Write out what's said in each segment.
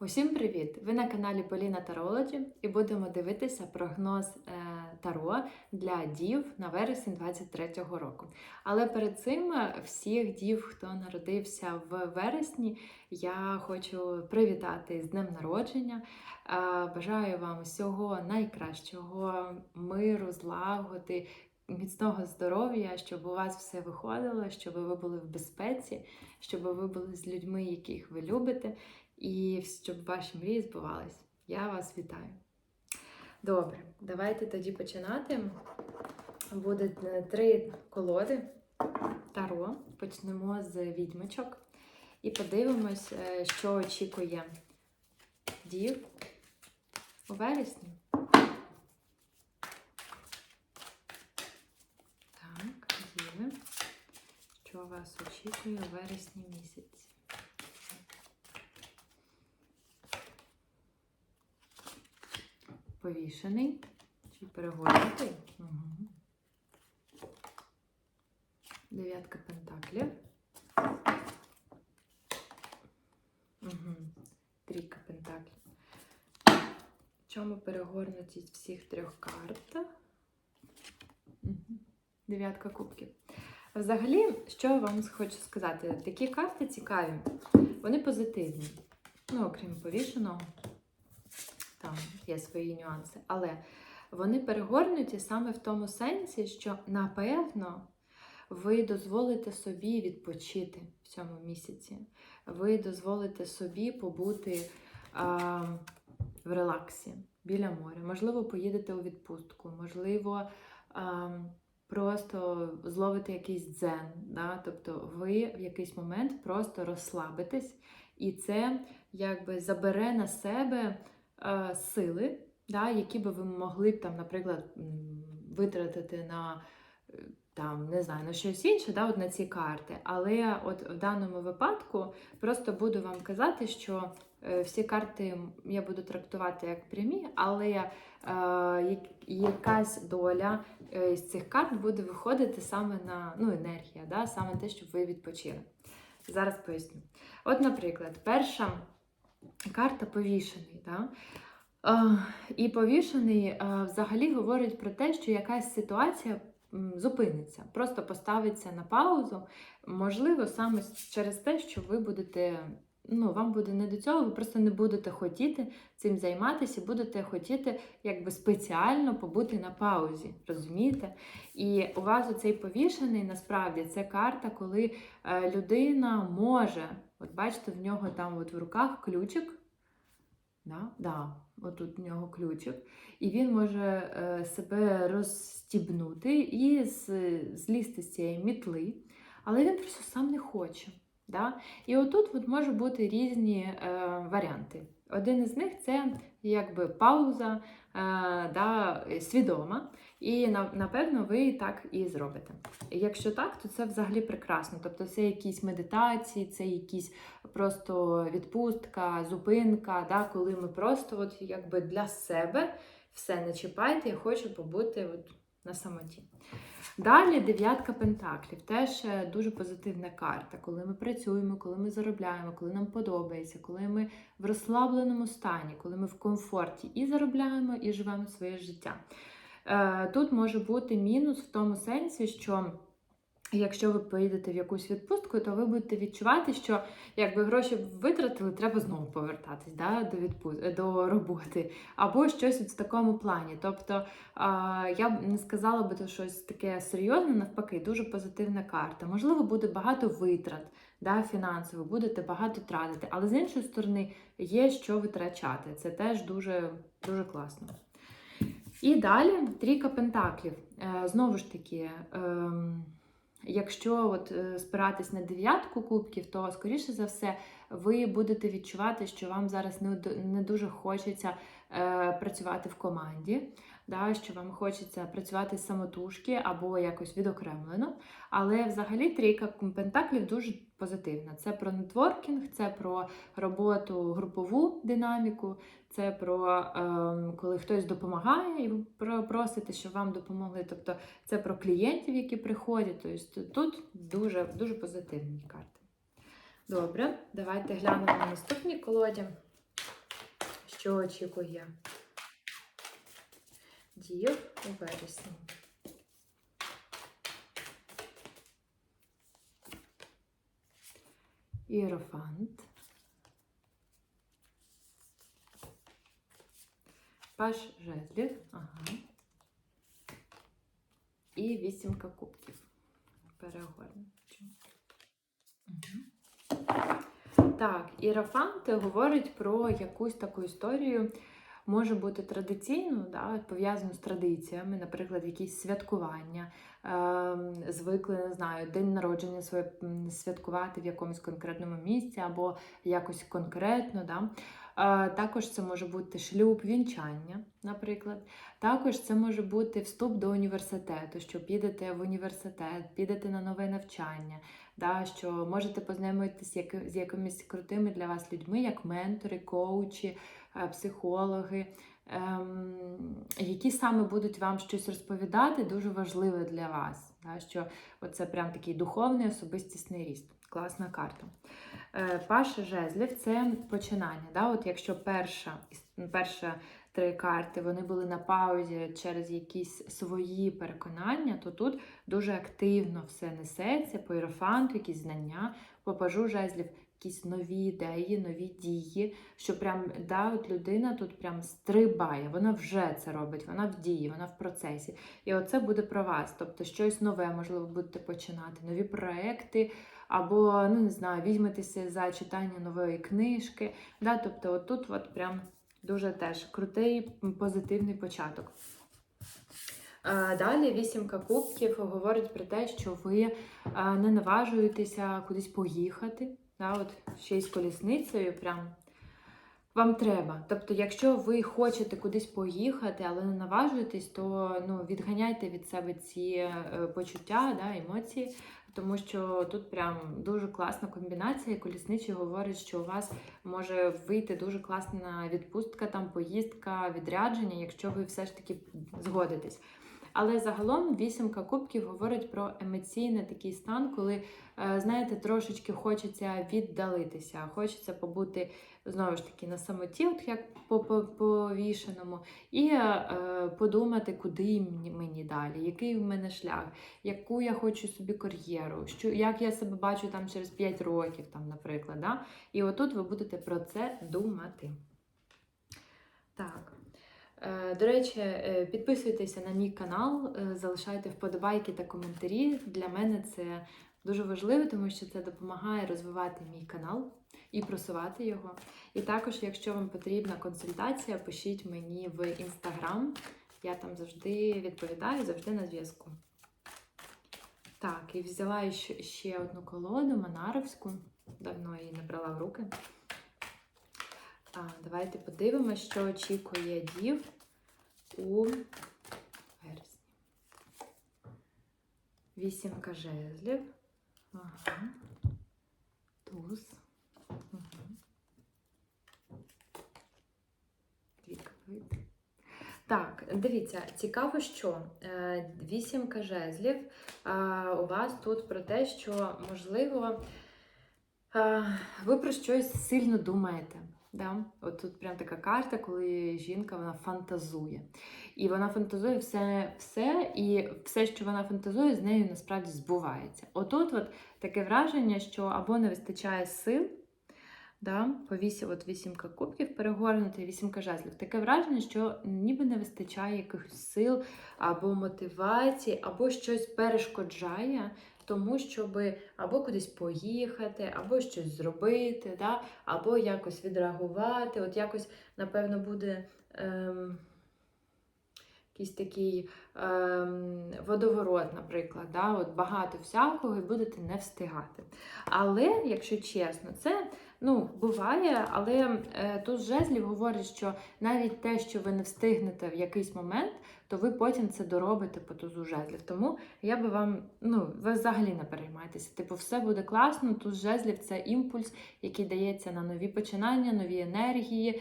Усім привіт! Ви на каналі Поліна Тарологі і будемо дивитися прогноз е, Таро для дів на вересень 23-го року. Але перед цим е, всіх дів, хто народився в вересні, я хочу привітати з днем народження. Е, Бажаю вам всього найкращого, миру, злагоди. Міцного здоров'я, щоб у вас все виходило, щоб ви були в безпеці, щоб ви були з людьми, яких ви любите, і щоб ваші мрії збувались. Я вас вітаю. Добре, давайте тоді починати. Буде е, три колоди Таро. Почнемо з відьмачок і подивимось, е, що очікує дів у вересні. Так, діви. Що вас очікує у вересні місяці? Повішений чи перегорнутий? Угу. Дев'ятка пентаклів. Угу. Трійка пентаклів. В чому перегорнутість всіх трьох карт? Дев'ятка кубків. Взагалі, що я вам хочу сказати? Такі карти цікаві, вони позитивні. Ну, окрім повішеного, є свої нюанси. Але вони перегорнуті саме в тому сенсі, що напевно ви дозволите собі відпочити в цьому місяці. Ви дозволите собі побути а, в релаксі біля моря. Можливо, поїдете у відпустку, можливо. А, Просто зловити якийсь дзен, да? тобто ви в якийсь момент просто розслабитесь, і це якби забере на себе е, сили, да? які би ви могли б там, наприклад, витратити на е, там, не знаю, на щось інше, да? от на ці карти. Але от в даному випадку просто буду вам казати, що е, всі карти я буду трактувати як прямі, але е, якась доля е, з цих карт буде виходити саме на ну, енергія, да? саме те, щоб ви відпочили. Зараз поясню. От, наприклад, перша карта повішений. Да? І повішений взагалі говорить про те, що якась ситуація зупиниться, просто поставиться на паузу. Можливо, саме через те, що ви будете. Ну, вам буде не до цього, ви просто не будете хотіти цим займатися, будете хотіти якби спеціально побути на паузі, розумієте? І у вас оцей повішений насправді це карта, коли е, людина може, от бачите, в нього там от в руках ключик. Да? Да, отут в нього ключик. І він може е, себе розстібнути і злізти з цієї мітли, але він просто сам не хоче. Да? І отут от може бути різні е, варіанти. Один із них це якби пауза е, да, свідома, і напевно ви так і зробите. Якщо так, то це взагалі прекрасно. Тобто це якісь медитації, це якісь просто відпустка, зупинка, да, коли ми просто от якби для себе все не чіпайте, я хочу побути от на самоті. Далі дев'ятка пентаклів, теж е, дуже позитивна карта, коли ми працюємо, коли ми заробляємо, коли нам подобається, коли ми в розслабленому стані, коли ми в комфорті і заробляємо, і живемо своє життя. Е, Тут може бути мінус в тому сенсі, що якщо ви поїдете в якусь відпустку, то ви будете відчувати, що якби гроші витратили, треба знову повертатись да, до відпу- до роботи, або щось в такому плані. Тобто я б не сказала би то щось таке серйозне, навпаки, дуже позитивна карта. Можливо, буде багато витрат да, фінансово, будете багато тратити, але з іншої сторони є що витрачати. Це теж дуже, дуже класно. І далі трійка пентаклів. Е, знову ж таки. Якщо от е, спиратись на дев'ятку кубків, то скоріше за все ви будете відчувати, що вам зараз не дуже хочеться е, працювати в команді, да, що вам хочеться працювати самотужки або якось відокремлено. Але взагалі трійка пентаклів дуже позитивна. Це про нетворкінг, це про роботу групову динаміку, це про е, коли хтось допомагає і про- просите, щоб вам допомогли. Тобто це про клієнтів, які приходять. Тобто тут дуже, дуже позитивні карти. Добре, давайте глянемо на наступні колоді. що очікує дів у вересні. Іерофант. Паш жезлів. Ага. І вісімка кубків. Перегорнемо. Угу. Так, іерофант говорить про якусь таку історію. Може бути традиційно, да, от пов'язану з традиціями, наприклад, якісь святкування, е, звикли, не знаю, день народження своє святкувати в якомусь конкретному місці або якось конкретно. Да. Е, також це може бути шлюб, вінчання, наприклад. Також це може бути вступ до університету, що підете в університет, підете на нове навчання, да, що можете познайомитися з якимись крутими для вас людьми, як ментори, коучі, е, психологи, ем, які саме будуть вам щось розповідати, дуже важливе для вас. Да, що це прям такий духовний особистісний ріст. Класна карта. Е, Паша жезлів це починання. Да? От якщо перша, перша три карти вони були на паузі через якісь свої переконання, то тут дуже активно все несеться, по іерофанту, якісь знання, по пажу жезлів, якісь нові ідеї, нові дії, що прям да, от людина тут прям стрибає, вона вже це робить, вона в дії, вона в процесі. І оце буде про вас. Тобто щось нове, можливо, будете починати, нові проекти. Або, ну не знаю, візьметеся за читання нової книжки. Да? Тобто, отут от прям дуже теж крутий позитивний початок. Далі вісімка кубків говорить про те, що ви не наважуєтеся кудись поїхати. Да? От ще й з колісницею прям вам треба. Тобто, якщо ви хочете кудись поїхати, але не наважуєтесь, то ну, відганяйте від себе ці е, почуття, да, емоції, тому що тут прям дуже класна комбінація. Колісничий говорить, що у вас може вийти дуже класна відпустка, там поїздка, відрядження, якщо ви все ж таки згодитесь. Але загалом вісімка кубків говорить про емоційний такий стан, коли, е, знаєте, трошечки хочеться віддалитися, хочеться побути знову ж таки на самоті, от як по по- повішеному, і е, подумати, куди мені далі, який в мене шлях, яку я хочу собі кар'єру, що, як я себе бачу там через 5 років, там, наприклад. Да? І отут ви будете про це думати. Так. Е, До речі, е, підписуйтеся на мій канал, е, залишайте вподобайки та коментарі. Для мене це дуже важливо, тому що це допомагає розвивати мій канал і просувати його. І також, якщо вам потрібна консультація, пишіть мені в інстаграм. Я там завжди відповідаю, завжди на зв'язку. Так, і взяла ще- одну колоду Манаровську. Давно її не брала в руки. А, давайте подивимося, що очікує дів у вересні. Вісімка жезлів. Ага. Туз. Угу. Так, дивіться, цікаво, що е, вісімка жезлів у вас тут про те, що можливо ви про щось сильно думаєте. Да? От тут прям така карта, коли жінка вона фантазує. І вона фантазує все, все, і все, що вона фантазує, з нею насправді збувається. Отут от таке враження, що або не вистачає сил, да? по вісі, от вісімка кубків перегорнути, вісімка жезлів. Таке враження, що ніби не вистачає якихось сил або мотивації, або щось перешкоджає тому, щоб або кудись поїхати, або щось зробити, да? або якось відреагувати. От якось, напевно, буде. Ем... Якийсь такий ем, водоворот, наприклад, да? От багато всякого і будете не встигати. Але, якщо чесно, це ну, буває, але е, тут жезлів говорить, що навіть те, що ви не встигнете в якийсь момент, то ви потім це доробите по тузу жезлів. Тому я би вам, ну, ви взагалі не переймайтеся. Типу, все буде класно. Туз жезлів це імпульс, який дається на нові починання, нові енергії е,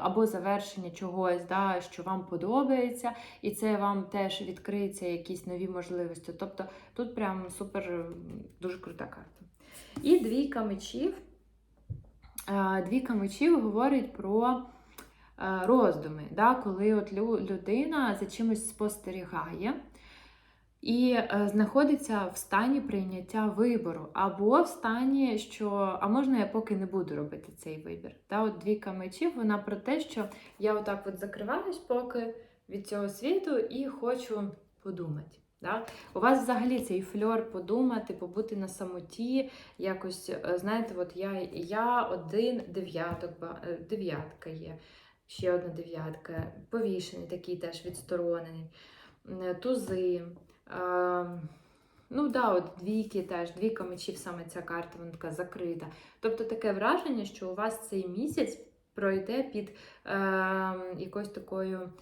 або завершення чогось, да, що вам подобається, і це вам теж відкриється якісь нові можливості. Тобто тут прям супер дуже крута карта. І двійка мечів. Двійка мечів говорить про е, роздуми, да, коли от людина за чимось спостерігає і е, знаходиться в стані прийняття вибору, або в стані, що а можна я поки не буду робити цей вибір. Да, от двійка мечів, вона про те, що я отак от закриваюсь поки від цього світу і хочу подумати. Да? У вас взагалі цей фльор подумати, побути на самоті, якось, е, знаєте, от я, я один дев'яток, е, дев'ятка є, ще одна дев'ятка, повішений, такий теж відсторонений, е, тузи. Е, ну да, от двійки теж, двійка мечів, саме ця карта, вона така закрита. Тобто таке враження, що у вас цей місяць пройде під е, якоюсь такою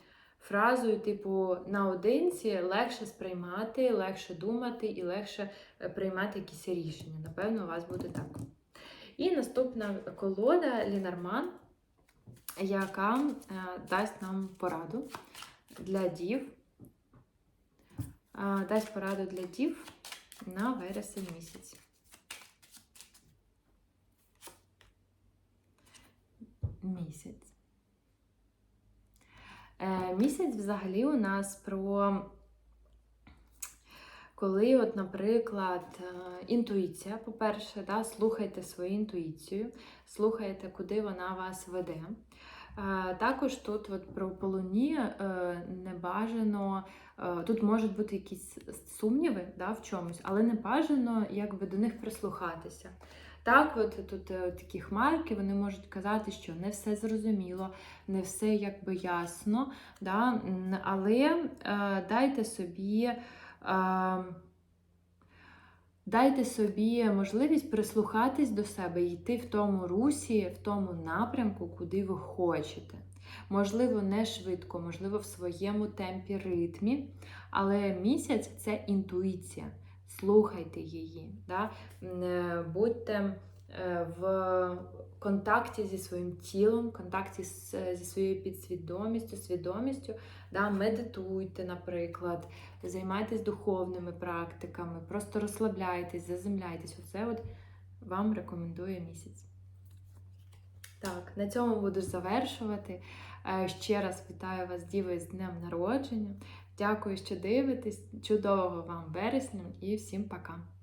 фразою, типу, наодинці легше сприймати, легше думати і легше е, приймати якісь рішення. Напевно, у вас буде так. І наступна колода Лінарман, яка е, дасть нам пораду для дів. Е, дасть пораду для дів на вересень місяць. Місяць. Е, Місяць взагалі у нас про коли, от, наприклад, е, інтуїція, по-перше, да, слухайте свою інтуїцію, слухайте, куди вона вас веде. Е, Також тут от, про полуні е, не бажано, тут можуть бути якісь сумніви да, в чомусь, але не бажано якби, до них прислухатися. Так, от тут е, такі хмарки, вони можуть казати, що не все зрозуміло, не все якби ясно, да? але е, дайте собі. е, Дайте собі можливість прислухатись до себе і йти в тому русі, в тому напрямку, куди ви хочете. Можливо, не швидко, можливо, в своєму темпі ритмі, але місяць це інтуїція. Слухайте її, да? Е, будьте е, в контакті зі своїм тілом, контакті з- зі своєю підсвідомістю, свідомістю, да? медитуйте, наприклад, займайтесь духовними практиками, просто розслабляйтесь, заземляйтесь. Оце от вам рекомендує місяць. Так, на цьому буду завершувати. Е, Ще раз вітаю вас, діви, з днем народження. Дякую, що дивитесь. Чудового вам вересня і всім пока!